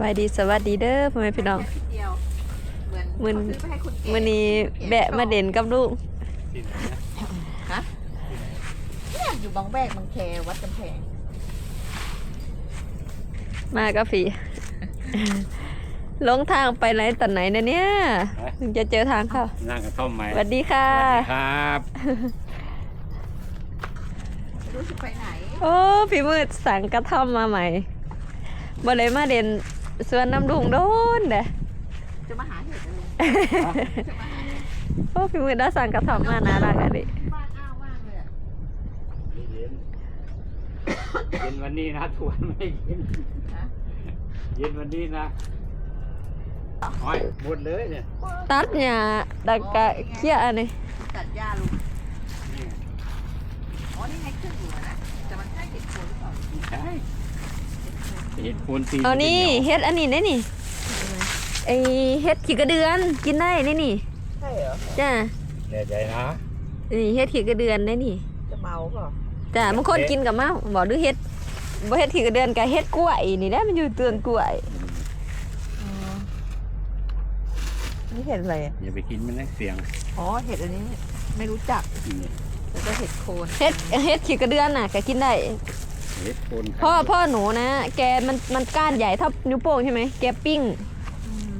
สวัสดีสวัสดีเด้อพ่อแม่พี่น้องแค่นิดเดียวเหมือนมื้อเขาซื้อไปให้คุณเก๋มื้อนี้แบะมาเด่นกับลูกที่ไหนนะฮะเนี่ยอยู่บางแวกบางแควัดกำแพงมากับฝีลงทางไปไหนตันไหนนะเนี่ยถึงจะเจอทางเข้านั่งกระท่อมไหมสวัสดีค่ะสวัสดีครับไม่รู้จะไปไหน โอ้พี่มืดสั่งกระท่อมมาใหม่บ่เลยมาเด่น สวนน้ำดุงโดนเด้อจะมาหาเห็ดอะไรจะมาหาเห็ดโอ้พี่มืดได้สั่งกระท่อมมาน่ารักอะดิบ้านอ้าวมากเลยอะเย็นเย็นวันนี้นะทวนไม่กินฮะเย็นวันนี้นะโอ้ยหมดเลยเนี่ยตัดหญ้าดักกะเคี้ยอันนี้ตัดหญ้าลุงนี่อ๋อนี่ไงขึ้นอยู่อะนะแต่มันใช่เห็ดโคนหรือเปล่าไม่ใช่ เห็ดโคนตีเอานี่มัจะหยวเฮ็ดอันนี้ได้นี่ไอเฮ็ดขี้กระเดือนกินได้นี่นี่ใช่เหรอจ้าแน่ใจนะนี่เฮ็ดขี้กระเดือนได้นี่จะเมาเปล่าจ้าบางคนกินกับเมาบอกดูเฮ็ดบ่เฮ็ดขี้กระเดือนกับเฮ็ดกล้วยนี่ได้มันอยู่เตือนกล้วยนี่เห็ดอะไรอะอย่าไปกินมันนะเสียงอ๋อเห็ดอันนี้ไม่รู้จักนี่แล้วก็เห็ดโคนเฮ็ดเฮ็ดขี้กระเดือนน่ะก็กินได้ เห็ดโคนพ่อพ่อหนูนะ แกมันมันก้านใหญ่เท่านิ้วโป้งใช่ไหมแกปิ้ง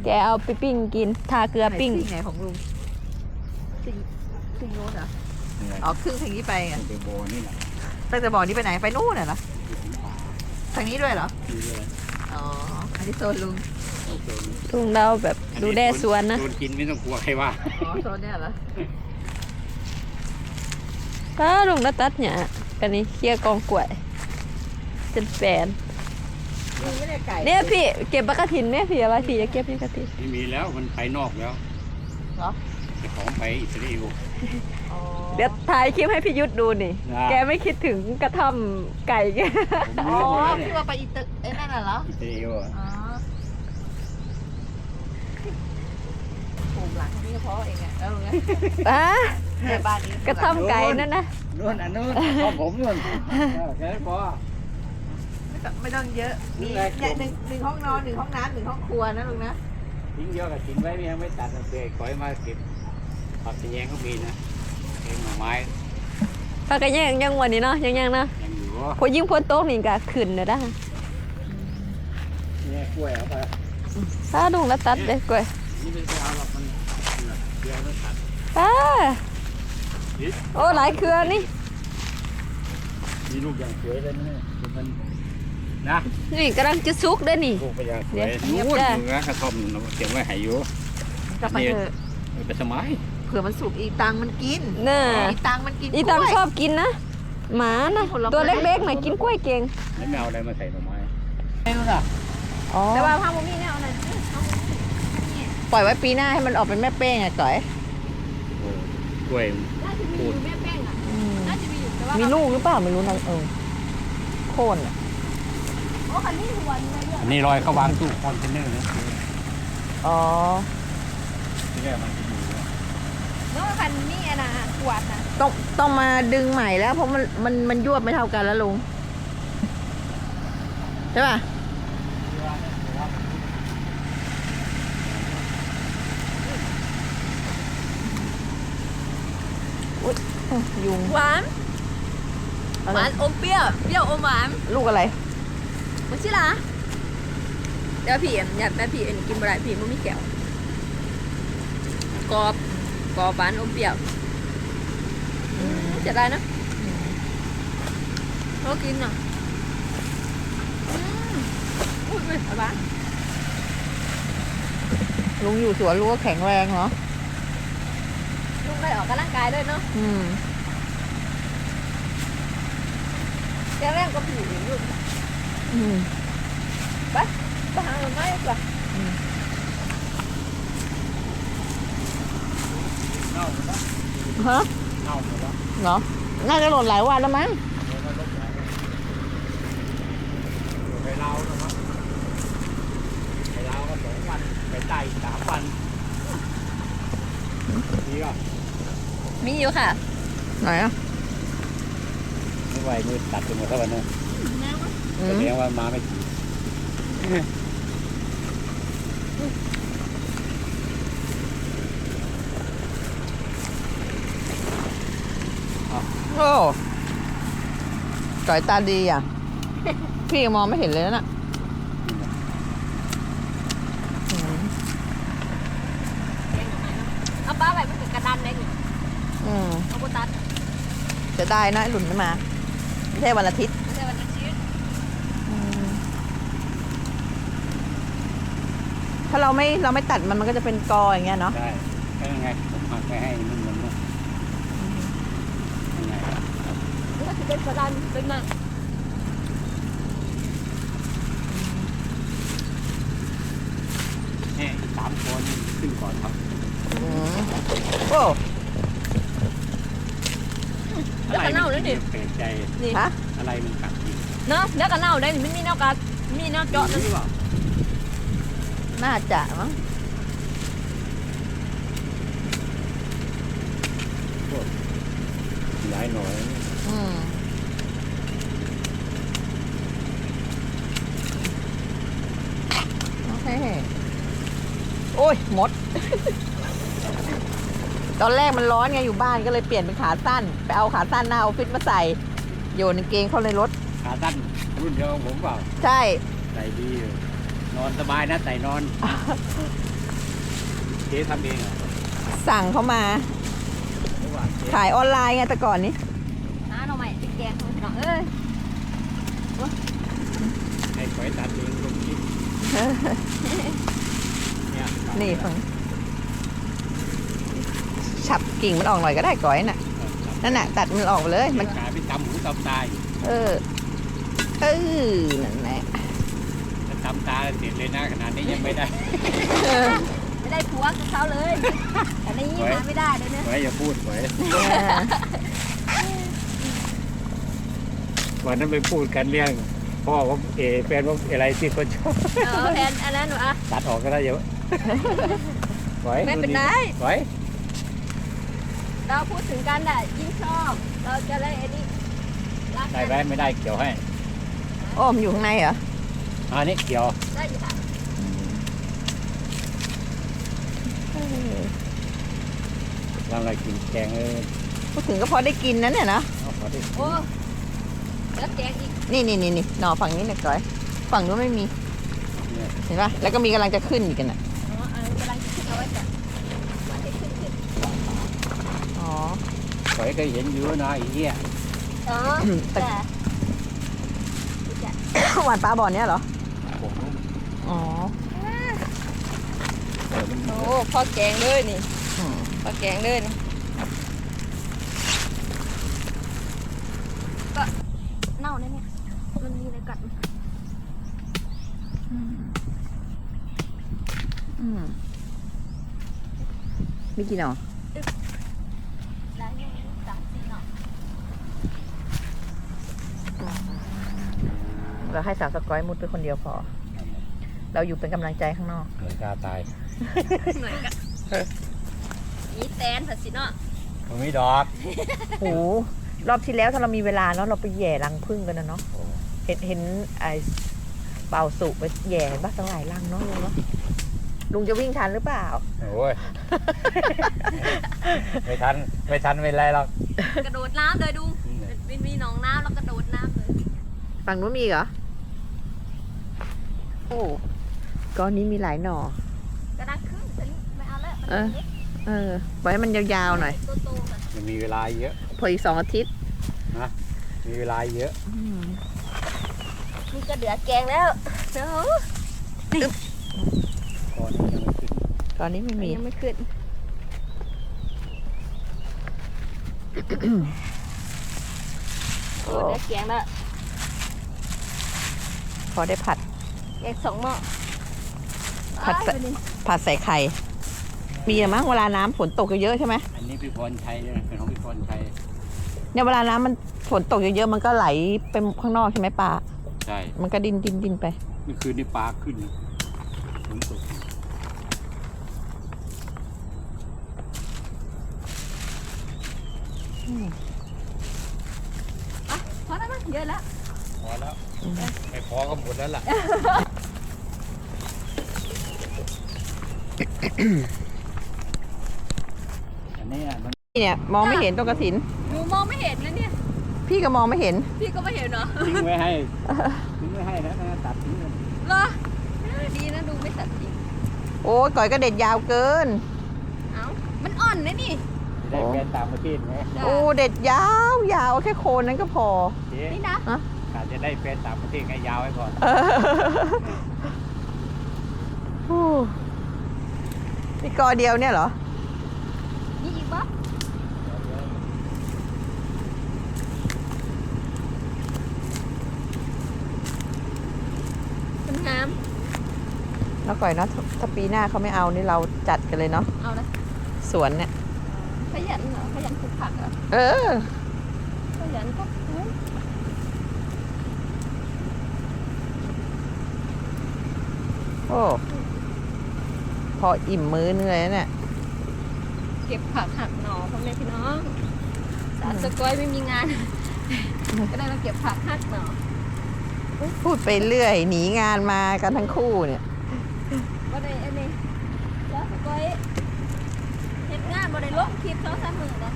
แกเอาไปปิ้งกิน ทาเกลือปิ้ง ไหนของลุงซิงซิงโน้นเหรอเนี่ยอ๋อครึ่งทางนี้ไปไงเดโบนี่แหละตั้งแต่บ่อนี้ไปไหนไปนู่นน่ะเหรอทางนี้ด้วยเหรอนี่เลยอ๋ออันนี้โซนลุงโอเคลุงเราแบบดูแลสวนนะ โดนกินไม่ต้องกลัวใครว่าอ๋อโซนเนี่ยเหรอป้าลุงแล้วตัดหญ้ากันนี่เคลียร์กองกล้วย เป็นแปลนลุงไม่ได้ไก่เนี่ยพี่เก็บปลากระถินเนี่ยพี่เอาไว้พี่จะเก็บนี่กระถินไม่มีแล้วมันไปนอกแล้วเหรอเจ้าของไปอิสราเอลอ๋อเดี๋ยวถ่ายคลิปให้พี่ยุทธดูนี่ได้แกไม่คิดถึงกระท่อมไก่แกผมอ๋อรู้หมดแล้วเนี่ที่ยว่าไปอินเตอร์ไอ้นั่นน่ะเหรออิสราเอลอะอ๋อปลูกหลังนี้ก็เพราะเองอะแล้วลุงนะอะเนี่ยบ้านนี้กระท่อมไก่นั่นนะนู่นอันนู้นของผมนู่นเออแค่นั้นพอ ไม่ต้องไม่ต้องเยอะ มีนี่แหละเนี่ยหนึ่งหนึ่งห้องนอนหนึ่งห้องน้ำหนึ่งห้องครัวนะลุงนะ ทิ้งเยอะกับทิ้งไว้ยังไม่ตัดเลยขอยมาเก็บผักตะแยงก็มีนะเองหน่อไม้ปลากระแยงยังวันนี้เนาะยังยังเนาะยังอยู่วะพอยิ่งพ้นโต๊ะนี่ก็ขึ้นเลยนะเนี่ยกล้วยเอาไปป้าลุงแล้วตัดเลยกล้วยนี่ไม่ใช่เอาหรอกมันเดี๋ยวต้องตัดป้าโอ้หลายเครือนี่มีลูกอย่างสวยเลยนะเนี่ยมัน นะนี่กำลังจะซุกเด้อนี่ ลูกไปอย่างสเดี๋วยยวนู่นเดี๋ยวอยู่นะกระท่อมเราเก็บไว้ให้อยู่กลับมาเถอะเอาไปสมัยเผื่อมันสุกอีตังมันกินน่ะอีตังมันกินอีตังกล้วย ชอบกินนะ หมานะ ผลไม้ ตัวเล็กๆหน่อยกินกล้วยเก่ง แล้วไม่เอาอะไรมาใส่หน่อไม้ไม่รู้น่ะอ๋อ แต่ว่าพาโมมี่เนี่ยเอาหน่อยปล่อยไว้ปีหน้าให้มันออกเป็นแม่เป้งอะก่อย โอ้กล้วยพูดมีลูกหรือเปล่าไม่รู้นะเออโคนอะ อันนี้ลอยเข้าวางตู้คอนเทนเนอร์นะอ๋อ ที่แรกมันจะอยู่นะน้องคันนี่นะขวดนะต้องต้องมาดึงใหม่แล้วเพราะมันมันมันยวบไม่เท่ากันแล้วลุงใช่ป่ะยุงหวานหวานอมเปรี้ยว เปรี้ยวอมหวาน ลูกอะไร มันชื่ออะไรเดี๋ยวพี่เอ็มอยากแม่พี่เอ็มกินบ่ได้พี่มันมีแก้วกรอบกรอบหวานอมเปรี้ยวอืมจะได้นะเขากินอะอืมอุ้ยอุ้ยเอาบ้านลุงอยู่สวนลุงก็แข็งแรงเหรอลุงได้ออกกำลังกายด้วยเนาะอืมแก้แรกก็ผิวอย่าง นี้อืมไปหาหน่อไม้ดีกว่าเน่าหมดแล้วฮะเน่าหมดแล้วเหรอน่าจะหล่นหลายวันแล้วมั้งเดี๋ยวมันลบหลายวันไปลาวแล้วมั้งไปลาวก็สองวันไปใต้อีกสามวันดีก็มีอยู่ค่ะไหนอะไม่ไหวมือตัดไปหมดแล้ววันนี้อื แสดงว่ามาไม่ถึงโอ้สายตาดีอะ พี่มองไม่เห็นเลยนะ่ะเอาป้าไปไม่ถึงกระดานเลยอืมเอาโบตันจะได้นะหลุนมา ไม่ใช่วันอาทิตย์ไม่ใช่วัน ถ้าเราไม่เราไม่ตัดมันมันก็จะเป็นกออย่างเงี้ยเนาะได้ก็ยังไงผมหักไปให้นุ่มๆนะยังไงนี่ก็คือเป็นกระดานเป็นมาแค่สามคนขึ้นก่อนครับอืมโอ้แล้วก็เน่าเลยนี่เปลกใจนี่ฮะอะไรมันกัดอีกเนาะแล้วก็เน่าได้นี่มันมีแนวกัดมีแนวเจาะนั่นหรือเปล่า น่าจะมั้งย้ายหน่อยอืมโอเคโอ้ยหมด ตอนแรกมันร้อนไงอยู่บ้านก็เลยเปลี่ยนเป็นขาสั้น ไปเอาขาสั้นหน้าออฟฟิศมาใส่โยนกางเกงเข้าในรถ ขาตั้นรุ่นเดียวกับผมเปล่า ใช่ ใส่ดีอยู่ นอนสบายนะใส่นอน เจ๊ทำเองเหรอสั่งเขามา หรือว่าเจ๊ขายออนไลน์ไงแต่ก่อนนี้หาหน่อใหม่ติดแกงของพี่น้องเอ้ยให้ปล่อยตัดเองลงคลิปเนี่ยนี่ฟังฉับกิ่งมันออกหน่อยก็ได้ก่อยน่ะ นั่นน่ะ ตัดมันออกไปเลย มัมันนกลายเป็นตำหูตำตาอยู่เออ เออนั่นแหละ ถ้าตำตาเสร็จเลยนะขนาดนี้ยังไม่ได้เออไม่ได้ผัวกับเขาเลยอันนี้หาไม่ได้เลยเนี่ยไว้อย่าพูดไว้วันนั้นไปพูดกันเรื่องพ่อผมเอแฟนผมอะไรที่คนชอบเออแทนอันนั้นหนูอะตัดออกก็ได้เยอะไว้ไม่เป็นไรไว้เราพูดถึงกันอะยิ่งชอบ เราจะได้ไอ้นี่รักได้กันไหมไม่ได้เกี่ยวให้โอ้มนอยู่ข้างในเหรอ อันนี้เกี่ยวได้อยู่ค่ะเราอะไรกินแกงเออพูดถึงก็พอได้กินนะเนี่ยนะเอาขอดิโอ้แล้วแกงอีกนี่นี่นี่นี่หน่อฝั่งนี้เนี่ยก่อย ฝั่งนู้นไม่มี เนี่ยเห็นปะแล้วก็มีกำลังจะขึ้นอีกกันน่ะอ๋ออันกำลังจะขึ้นเอาไว้จ้ะมันจะขึ้นขึ้นอ๋อขอยเคยเห็นอยู่นะไอ้เหี้ยอ๋อแต่แต่หวานปลาบ่อเนี้ยเหรอผม อ๋อเปิดมันโอ้พอแกงเลยนี่อืมพอแกงเลยนี่ก็เน่าแน่เนี่ยมันมีอะไรกัดอืมมีกี่หน่อหลายอย่างสามสี่หน่อเราให้สาวสกอยมุดไปคนเดียวพอ เราอยู่เป็นกำลังใจข้างนอก เหมือนกาตายเหมือนกันมีแตนผัดสิเนาะมันไม่ดอกโอ้โหรอบที่แล้วถ้าเรามีเวลาเนาะเราไปแย่รังพึ่งกันนะเนาะโอ้เห็นเห็นไอ้เป่าสุกไปแย่บ้างตั้งหลายรังเนาะลุงเนาะ ลุงจะวิ่งทันหรือเปล่า โอ้ยไม่ทันไม่ทันไม่เป็นไรหรอกกระโดดน้ำเลยดูมีมีหนองน้ำแล้วกระโดดน้ำเลย ฝั่งนู้นมีเหรอ โอ้ ก้อนนี้มีหลายหน่อกระดังขึ้นแต่นี่ไม่เอาแล้วมันเออเล็กเออไว้ให้มันยาวๆหน่อยโตๆแบบยังมีเวลาเยอะ พออีกสองอาทิตย์มีเวลาเยอะ นี่ก็เดือดแกงแล้วเนาะก่อนนี้ยังไม่ขึ้นตอนนี้ไม่มียังไม่ขึ้นโอ้เดือดแกงแล้วพอได้ผัด แกงสองหม้อ ผัดใส่อ้ายผัดใส่ไข่ มีอะมั้งเวลาน้ำฝนตกเยอะๆใช่ไหมอันนี้พี่พรชัยเนี่ยเป็นของพี่พรชัยเนี่ยเวลาน้ำมันฝนตกเยอะๆมันก็ไหลไปข้างนอกใช่ไหมปลา ใช่มันก็ดินดินดินไป เมื่อคืนนี่ปลาขึ้นฝนตกอะพอแล้วมั้งเยอะแล้วพอแล้วไม่พอก็หมดแล้วล่ะ นนี้อะมันเนี่ยมองไม่เห็นต้นกระถิน หนูมองไม่เห็นเลยเนี่ย พี่ก็มองไม่เห็น พี่ก็ไม่เห็นเนาะทิ้งไว้ให้ทิ้งไว้ให้แล้วนะตัดทิ้งเลยเหรอเออดีนะดูไม่สัตว์จริงโอ้ยก่อยก็เด็ดยาวเกิน เอ้า มันอ่อนนะนี่จะได้แฟนต่างประเทศไหมจ้ะโอ้เด็ดยาวยาวแค่โคนนั้นก็พอเจ๊นี่นะอาจจะได้แฟนต่างประเทศไงยาวไว้ก่อนเออโอ้ นี่กอเดียวเนี่ยเหรอนี่อีกปะมันงามแล้วก่อยเนาะถ้าถ้าปีหน้าเขาไม่เอานี่เราจัดกันเลยเนาะเอานะสวนเนี่ย ขยันเหรอขยันปลูกผักเหรอเออ ขยันก็เอ้ยโอ้ พออิ่มมื้อนึงเลยนะเนี่ยเก็บผักหักหน่อพ่อแม่พี่น้อง สาวสกอยไม่มีงาน ก็ได้มาเก็บผักหักหน่อพูดไปเรื่อย หนีงานมากันทั้งคู่เนี่ยบ่ได้อันนี้แล้วสกอยเฮ็ดงานบ่ได้ลงคลิปสองสามมื้อนะ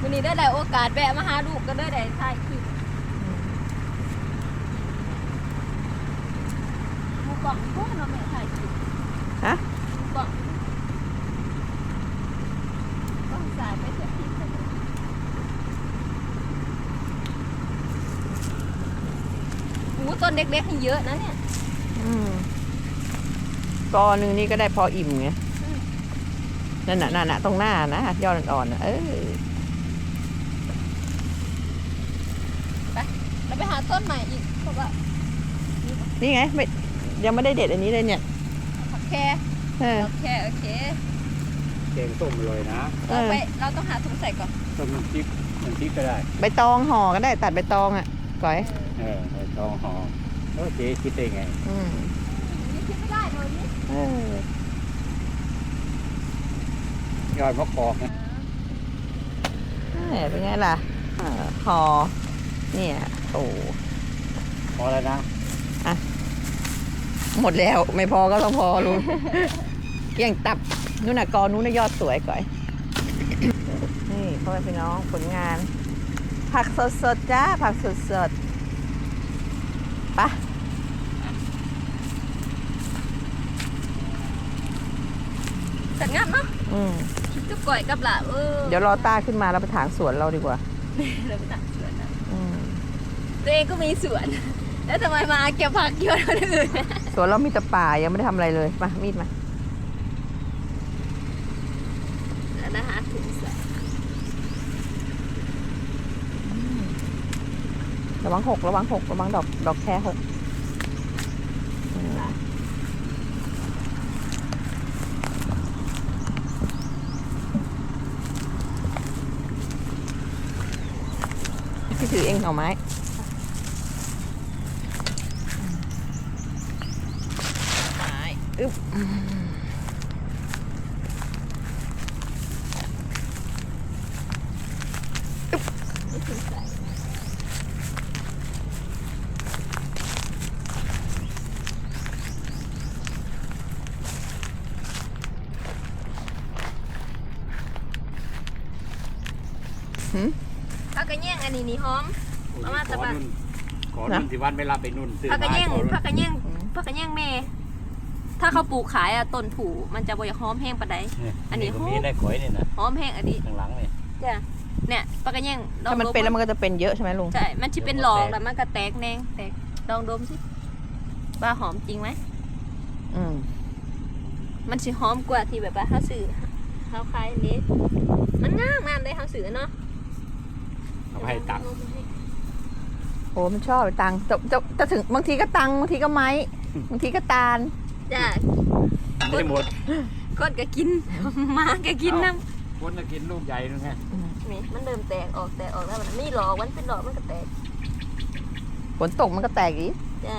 วันนี้ได้ได้โอกาสแวะมาหาลูกก็ได้ได้ถ่ายคลิปลู กบอกพวกเราไม่ถ่ายคลิปฮะบอกต้องสายไปเถอะพี่โอ้ต้นเล็กๆนี่เยอะนะเนี่ย อืมกอหนึ่งนี่ก็ได้พออิ่มไงอืมนั่นน่ะนั่นน่ะตรงหน้านะยอดอ่อนๆน่ะเออเราไปหาต้นใหม่อีกเพราะว่านี่ไงไม่ ยังไม่ได้เด็ดอันนี้เลยเนี่ยผักแค่เออโอเคโอเคแกงต้มเลยนะเอเราอ ไปเราต้องหาถุงใส่ก่อนต้มน้ำพริกน้ำพริกก็ได้ใบตองห่อก็ได้ตัดใบตองอะก่อยเออใบตองหอมเออเจ๊คิดได้ไงอืมนี่คิดไม่ได้หน่อยนี่เออยอดมะกอกนะแหม่เป็นไงล่ะเออห่อเนี่ยโอ้ พอแล้วนะ หมดแล้ว ไม่พอก็ต้องพอลุงอย่างตับนู่นน่ะกอนู้นน่ะยอดสวยก่อย นี่พ่อแม่พี่น้องผลงาน ผักสดๆจ้า ผักสดๆไปะจัดงานเนาะอืมจุกก่อยกับหล่ะเออเดี๋ยวรอต้าขึ้นมาแล้วไปถางสวนเราดีกว่าเราไปตัดสวนนะอืมตัวเองก็มีสวน แล้วทำไมมาเก็บผักเยอะคนอื่น สวนเรามีแต่ป่ายังไม่ได้ทำอะไรเลยมามีดมาแล้วนะฮะถุงใส่ระวังหกระวังหกระวังดอกดอกแคหกอืมพี่ถือเองเอาไม้ ไม้ อึ๊บถุงใส่หืมผักกระแยงอันนี้นี่หอมเอามาแต่บ้านขอนุ่นสิวันเวลาไปนุ่นซื้อผักกระไม้แยงขอนุ่นผักกระแยงผักกระแยงแม่ ถ้าเขาปลูกขายอะต้นผูมันจะบ่อยากหอมแห้งปานใด อันนี้ก็มีได้ข่อยนี่นะหอมแห้งอันนี้ข้างหลังนี่จ้ะเนี่ยผักกระแยงลองถ้ามันดเป็นแล้วมันก็จะเป็นเยอะใช่ไหมลุง ใช่ มันจะเป็นหลอกแล้วมันก็แตกแนงแตกลองดมสิว่าหอมจริงไหม อืมมันสิหอมกว่าที่แบบว่าเขาซื้อเขาขายอันนี้มันงามงามเลยเขาซื้อเนาะเอาให้ตักโอ้มันชอบตังจะจะจะถึงบางทีก็ตังบางทีก็ไม้ บางทีก็ตาล จ้ะไม่หมดคนก็กินหมาก็กินน้คนจะกินลูกใหญ่นึงไงำนี่มันเริ่มแตกออกแตกออกแล้วมันนี่หลอกมันเป็นหลอกมันก็แตกฝนตกมันก็แตกอีกจ้ะ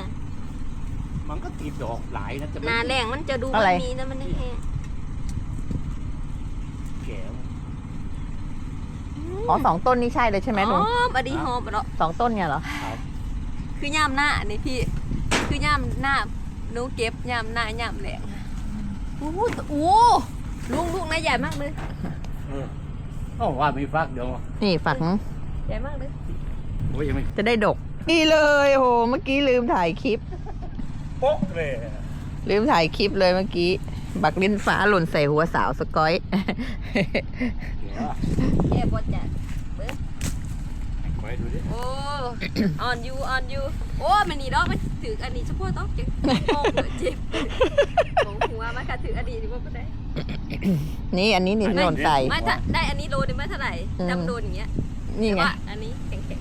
มันก็ติดดอกหลายนะจะหนาแรงมันจะดูอะมัไรนมีนะมันแห้งแก่อ๋อสองต้นนี้ใช่เลยใช่ไหมหลุงอมอดีหอมอะเนาะสองต้นเนี่ยเหรอคือย่ามหน้านี่พี่ คือย่ามหน้าห นูเก็บย่ามหน้าย่ามแหลงโอ้โหโอ้โหลุงลูกนะใหญ่มากเลยเออโอ้ว่ามีฟักเดี๋ยวนี่ฝักใหญ่มากเลยโอ้ยยังไม่จะได้ดก นี่เลยโหเมื่อกี้ลืมถ่ายคลิปโป๊ะเลยลืมถ่ายคลิปเลยเมื่อกี้ บักลิ้นฟ้าหล่นใส่หัวสาวสกอยเดี๋ยวแย่บดจัดคอยดูดิโอ้ออนยูออนยูโอ้มันนี่ดอกมัน ถืออันนี้เฉพาะต้องเจ็บโมงเลยเจ็บของหัวมันค่ะถืออันนี้ดีกว่าก็ได้นี่อันนี้นี่หล่นใส่ ไม่ถ้าได้อันนี้โลนึงไม่เท่าไหร่อืมจำโดนอย่างเงี้ยนี่แต่ไงว่าอันนี้แข็ง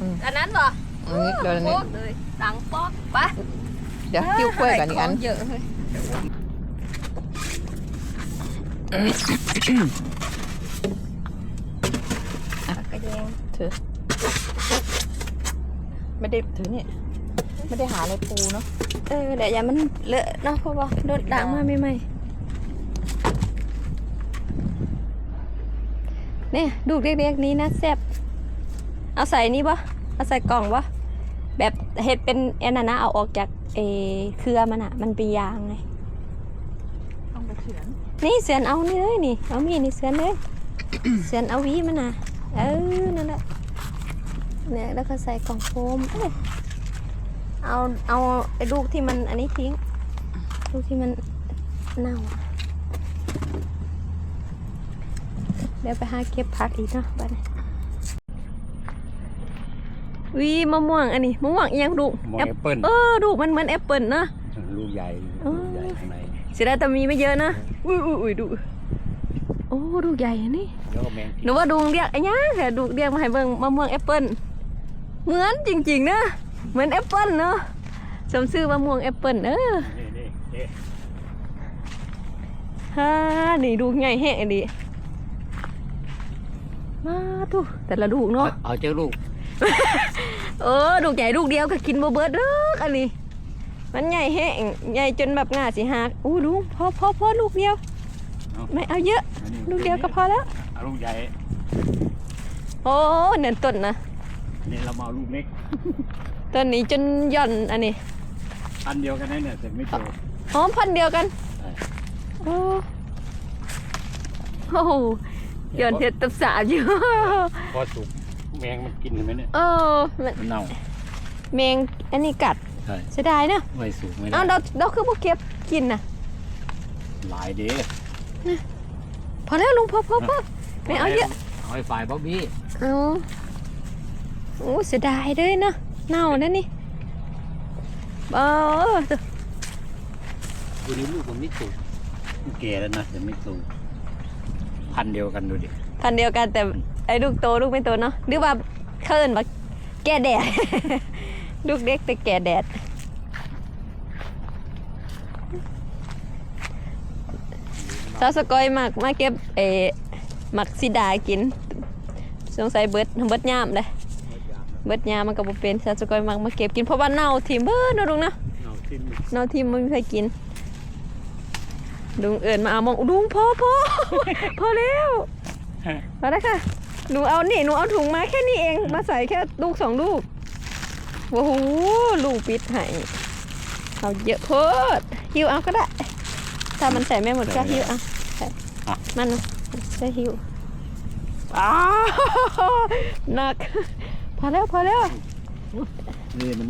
อืมๆอันนั้นเหรออันนี้โดนอันนี้โป๊กเลยตังป๊อกปะเดี๋ยวคิ้วกล้วยกันอีกอันเยอะเลยกระแยงถือไม่ได้ถือเนี่ย ไม่ได้หาอะไรปูเนาะเออเดี๋ยวอย่ามันเลอะเนาะเพราะว่าโดนด่างมาใหม่ๆเนี่ยดูกเล็กๆนี้นะแซ่บเอาใส่นี่ปะเอาใส่กล่องปะแบบเห็ดเป็นแอนนานะเอาออกจากเออเครือมันอะมันเป็นยางไงต้องไปเฉือนนี่เสือนเอานี่เลยนี่เอามีดนี่เสือนเลยเสือนเอาหวีมันนะเออนั่นแหละเนี่ยแล้วก็ใส่กล่องโฟมเอ้ย เอาเอาไอ้ลูกที่มันอันนี้ทิ้ง ลูกที่มันเน่าอะเดี๋ยวไปหาเก็บผักอีกเนาะบ้านนี้วีมะม่วงอันนี้มะม่วงอิหยังดูกมองแอปเปิ้ล เออดูกมันเหมือนแอปเปิลเนาะ ลูกใหญ่อ๋อลูกใหญ่ข้างในเสียดายแต่มีไม่เยอะนะอุ้ยอุ้ยอุ้ยดูโอ้ดูใหญ่อันนี่ แล้วก็แมงหนูว่าดูเรียกไอ้ย่าแต่ดูเรียกมาให้เบิ่งมะม่วงแอปเปิ้ลเหมือนจริงๆนะ เหมือนแอปเปิ้ลเนาะสมชื่อมะม่วงแอปเปิ้ลเออนี่นี่เอ๊ะฮ่านี่ดูไงแห้งอันนี้มาดูแต่ละลูกเนาะเอาเจ้าลูก เออลูกใหญ่ลูกเดียวก็กินบ่เบิดเด้ออันนี้มันใหญ่แห้งใหญ่จนแบบง่าสิหักอู้ดูพอพอพอลูกเดียว ไม่เอาเยอะอันนี้ลูกเดียวก็พอแล้วเอาลูกใหญ่ โอ้เนินต้นนะนี่เรามาเอาลูกเล็ก ต้นนี้จนหย่อนอันนี้อันเดียวกันนั่นเนี่ยแต่ไม่โตหอมพันธุ์เดียวกันใช่โอ้โอ้โหหย่อนเห็ดตับสาบอยู่พอสุกแมงมันกินเห็นไหมเนี่ยเออมันมันเน่าแมงอันนี้กัดใช่เสียดายเนอะไม่สุกไม่ได้เอาเราเราคือพวกเก็บกินน่ะหลายเด้พอแล้วลุงพอพอพอไม่เอาเยอะเอาไอ้ฝ่ายบ๊อบบี้เอาโอ้เสียดายเลยเนอะ เน่านั่นนี่เออดูนี่ลูกมันไม่สุกมันแก่แล้วนะแต่ไม่สุกพันธุ์เดียวกันดูดิพันธุ์เดียวกันแต่ไอ้ลูกโตลูกไม่โตเนาะหรือว่าเคินว่าแก่แดด ลูกเด็กแต่แก่แดดซาสกอยมากมาเก็บเออหมักซิดากิน สงสัยเบิดเบิดยามเลย เบิดยามมันก็บ่เป็นซาสกอยมักมาเก็บกินเพราะว่าเน่าทิ่มเบิดเนาะลุงนะเอาทิ้งเน่าทิ่มมันไม่มีใครกินลุงเอิญมาเอามองลุงพอพอพอแล้วพอแล้วค่ะหนูเอานี่หนูเอาถุงมาแค่นี้เองมาใส่แค่ลูกสองลูกโอ้โหลูกปิดให้เอาเยอะโพดหิวเอาก็ได้ถ้ามันใส่ไม่หมดก็หิวเอาใส่มันใส่หิวอ้าวหนักพ อแล้วพอแล้วนี่มัน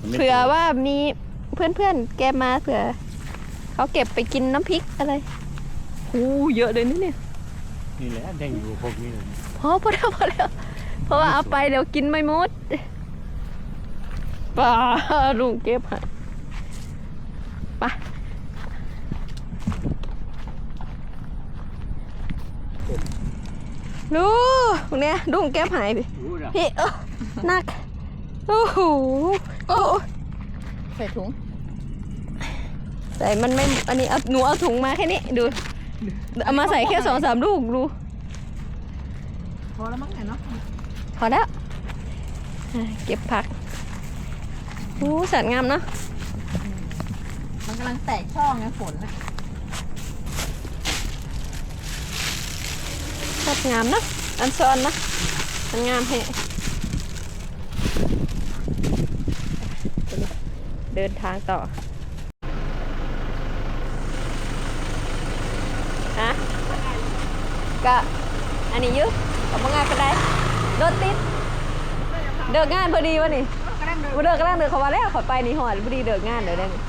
มันไม่เผื่อสุกว่ามีเพื่อนๆแกมาเผื่อเขาเก็บไปกินน้ำพริกอะไรโอ้เยอะเลยนี่เนี่ยนี่แหละแดงอยู่พวกนี้เลยพอพอแล้วพอแล้วเพราะว่าเอาไปเดี๋ยวกินไม่หมดป่าลุงเก็บให้ไป ลูกเนี่ยลุงเก็บใหายรู้นะพี่เออหนักโอ้โหโอ้ใส่ถุง ใส่มันไม่อันนี้เอาหนูเอาถุงมาแค่นี้ดูเอามาใส่แค่สองสามลูกดูพอแล้วมั้งไงเนาะพอแล้วอะเก็บผักโอ้สัตว์งามเนาะมันกำลังแตกช่องไงฝนน่ะ สัตว์งามนะ อันซ้อนนะมันงามแฮะเดินทางต่อฮะก็อันนี้ยุออกมางานก็ได้รถติด เดิกงานพอดีวะนี่บ่เดิกกำลังเดิกเขาว่าแล้วขอไปนี่หอดพอดีเดิกงานเดี๋ยวได้นี่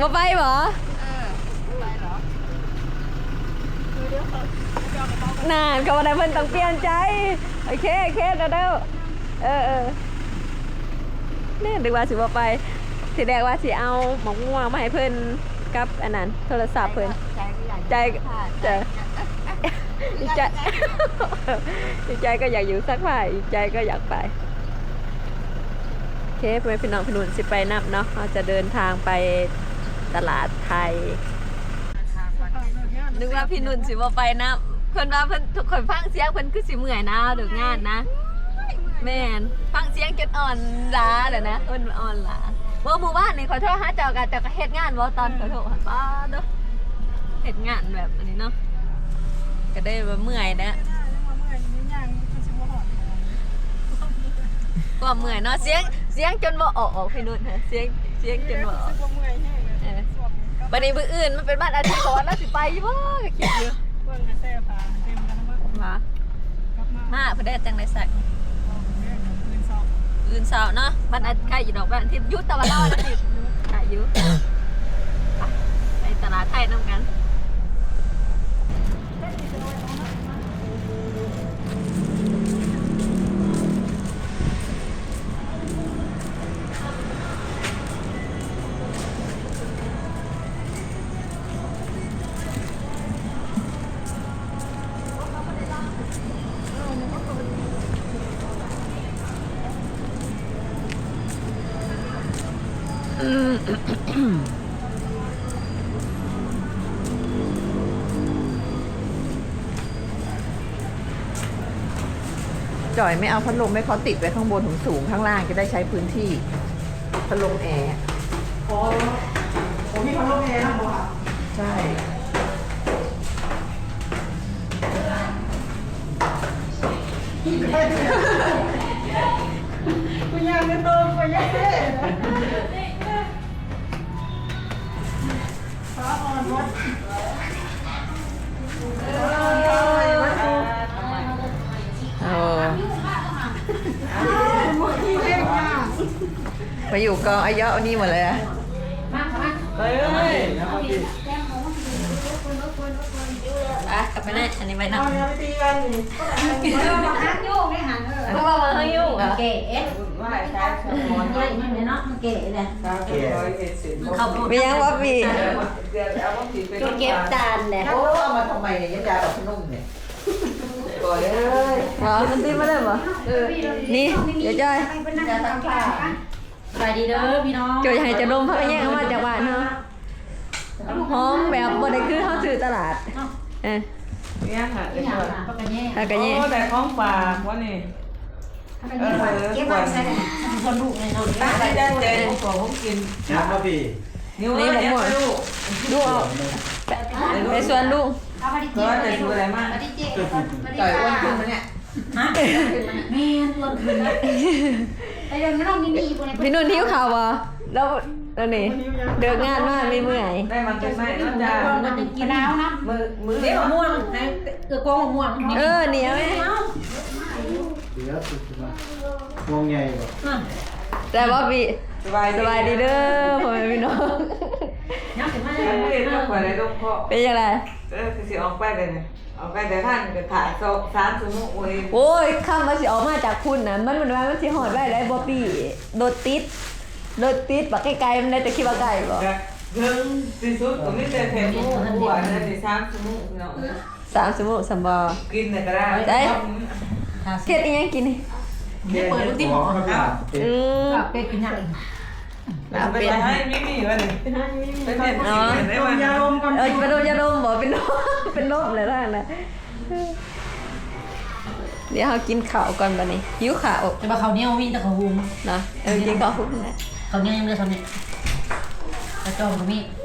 มาไปเหรอ นานเขาว่าได้เพิ่นต้องเปลี่ยนใจ โอเคโอเคเดี๋ยวเดี๋ยวเออเออเนี่ยดึกว่าสิว่าไปทีแรกว่าสิเอาหมกม่วงมาให้เพิ่นกับอันนั้นโทรศัพท์เพิ่นใจใจอีกใจอีกใจก็อยากอยู่สักผ้าอีกใจก็อยากไปโอเคพ่อแม่พี่น้องพี่นุ่นสิไปนับเนาะเราจะเดินทางไปตลาดไทย นึกว่าพี่นุ่นสิบ่ไปนะเพิ่นว่าเพิ่นทุกคนฟังเสียงเพิ่นคือสิเมื่อยนะเดึกงานนะ แม่นฟังเสียงจนอ่อนล้าเด้อนะเพิ่นอ่อนล้าเมื่อหมู่บ้านนี่ขอโทษหาเจ้ากันเจ้าก็เฮ็ดงานบ่ตอนขอโทษหันป้าเด้อเฮ็ดงานแบบอันนี้เนาะก็ได้ว่าเมื่อยนะก็เมื่อยเนาะเสียงเสียงจนบ่ออกพี่นุ่นฮะเสียงเสียงจนบ่ออกเออ บัดนี้มื้ออื่นมันเป็นบ้านอาทิตย์ก่อนแล้วสิไปอยู่บ่ก็คิดอยู่เบิ่งกระแสผ้าเต็มกันทั้งหมดว่ากลับมามาเพื่อได้จังได้สักเอาเรื่องกับปืนซองอื่นเสาร์เนาะบ้านอันใกล้อยู่ดอกบ้านที่ยุทธตะวันรอดแล้วที่ใกล้อยุไปตลาดไทยน้ำกัน จ่อยไม่เอาพัดลมให้เขาติดไว้ข้างบนสูงๆข้างล่างจะได้ใช้พื้นที่พัดลมแอร์อ๋อผมมีพัดลมแอร์นะบ่ค่ะใช่คุณยังไม่โตคุณยังเท่ฟ้าอ่ อนวัดเออไปอยู่กองอายะอันนี้หมดเลยอะ เฮ้ยอะ กลับไปนะอันนี้ไปนะเอาเนี่ยไปตีกันนี่พวกเรามาให้ยุ่งอะเก๋เอ๊ะว่าใช้สมองไม่ไม่เนาะมันเก๋เลยเขาพูดมียังวะพี่ก็เก็บจานเลยโอ้เอามาทำไมเนี่ยยันยาแบบนุ่มเนี่ยก่อยเอ้ยเหรอมันตีมาได้ปะนี่เดี๋ยวจอยจะทำผ้าสวัสดีเด้อพี่น้องจอยให้จะดมพักแย่งมาจากบ้านเนาะหอมแบบบ่ได้คือเขาซื้อตลาด เออ เนี่ยค่ะที่หาปากกาเน่แล้วก็แย่โอ้แต่ของฝากวะนี่เก็บมาใส่คนลูกในนอนตั้งใจเจ๊ของของกินครับพี่นิ้วเนี่ยลูกลูกเอาไปสวนลูกเอามาดิเออแต่ดูอะไรมากมาดิเจ๊จ่อยอ้วนขึ้นไหมเนี่ยฮะแม่ลดขึ้นไปเดินไม่ต้องมีมีคนในพี่นุ่นหิวข่าวบ่แล้ว แล้วนี่เดินงานมากไม่เมื่อยได้มันเป็นไม้น้ำยามันจะกินแล้วนะมือมือเดี๋ยวม่วงเออโกงม่วงเออเหนียวไหมเดี๋ยวสุดมากวงใหญ่บ่แต่ว่าพี่สบายสบายดีเด้อพ่อแม่พี่น้องยังถึงมาฉันไม่ได้ต้องไปในตรงคอเป็นยังไงเออคือสิออกไปเลยเนี่ยออกไปแต่ท่านก็ถ่ายโซสามสมุโอ้ยโอ้ยคำมาสิออกมาจากคุณนะมันมันว่ามันสิหอดไว้ได้บ่พี่รถติด รถติดบักไกลๆมันได้แต่คิดว่าไกลบ่แบบถึงที่สุดก็ไม่แต่แถมหัวนะในสามสมุเนาะสามสมุสัมบอกินเนี่ยก็ได้ได้เฮ็ดอีหยังกินนี่เปิดที่หมอครับอืมเป็ดกินยังเอาไปให้มิมี่วะเนี่ยเป็นเห็ดเนาะได้วันยาลมก่อนเออเป็นลมยาดมบ่เป็นลมเป็นลมเลยท่านนะเดี๋ยวเรากินข้าวก่อนบัดนี้หิวข้าวจะมาเขาเนี้ยวิ่งแต่เขาหุงเนาะเออกินข้าวพุ่นนะ เขาเนี้ยยังเลือดเขาเนี้ยกระจอมก็มีเ